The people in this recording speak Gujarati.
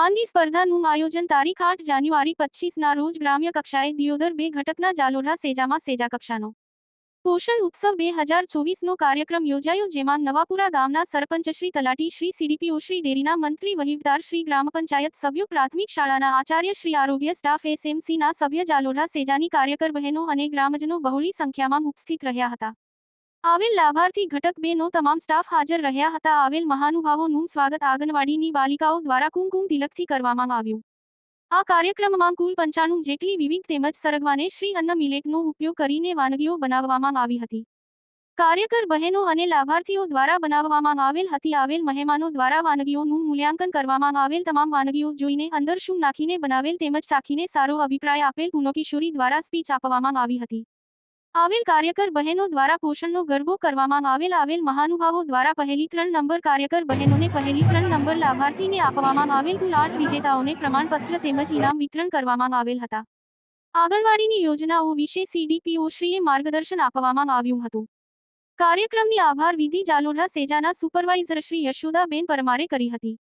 પસંદગી સ્પર્ધાનું આયોજન તારીખ આઠ જાન્યુઆરી પચીસના રોજ ગ્રામ્ય કક્ષાએ દિયોદર બે ઘટકના જાલોઢા સેજામાં સેજા કક્ષાનો પોષણ ઉત્સવ બે હજાર ચોવીસનો કાર્યક્રમ યોજાયો જેમાં નવાપુરા ગામના સરપંચ શ્રી તલાટી શ્રી સીડીપીઓ શ્રી ડેરીના મંત્રી વહીવદાર શ્રી ગ્રામ પંચાયત સભ્યો પ્રાથમિક શાળાના આચાર્ય શ્રી આરોગ્ય સ્ટાફ એસએમસીના સભ્ય જાલોઢા સેજાની કાર્યકર બહેનો અને ગ્રામજનો બહોળી સંખ્યામાં ઉપસ્થિત રહ્યા હતા. આવેલ લાભાર્થી ઘટક બે નો તમામ સ્ટાફ હાજર રહ્યા હતા. આવેલ મહાનુભાવોનું સ્વાગત આંગણવાડીની બાલિકાઓ દ્વારા કુમકુમ તિલકથી કરવામાં આવ્યું. આ કાર્યક્રમમાં કુલ પંચાણું જેટલી વિવિધ તેમજ સરગવાને શ્રી અન્ન મિલેટનો ઉપયોગ કરીને વાનગીઓ બનાવવામાં આવી હતી. કાર્યકર બહેનો અને લાભાર્થીઓ દ્વારા બનાવવામાં આવેલ હતી. આવેલ મહેમાનો દ્વારા વાનગીઓનું મૂલ્યાંકન કરવામાં આવેલ તમામ વાનગીઓ જોઈને અંદર શું નાખીને બનાવેલ તેમજ ચાખીને સારો અભિપ્રાય આપેલ પુનોકિશોરી દ્વારા સ્પીચ આપવામાં આવી હતી. આવેલ કાર્યકર બહેનો દ્વારા પોષણનો ગરબો કરવામાં આવેલ આવેલ મહાનુભાવો દ્વારા પહેલી ત્રણ નંબર કાર્યકર બહેનોને પહેલી ત્રણ નંબર લાભાર્થીને આપવામાં આવેલ કુલ આઠ વિજેતાઓને પ્રમાણપત્ર તેમજ ઇનામ વિતરણ કરવામાં આવેલ હતા. આંગણવાડીની યોજનાઓ વિશે સીડીપીઓ શ્રીએ માર્ગદર્શન આપવામાં આવ્યું હતું. કાર્યક્રમની આભાર વિધિ જાલોઢા સેજાના સુપરવાઇઝર શ્રી યશોદાબેન પરમારે કરી હતી.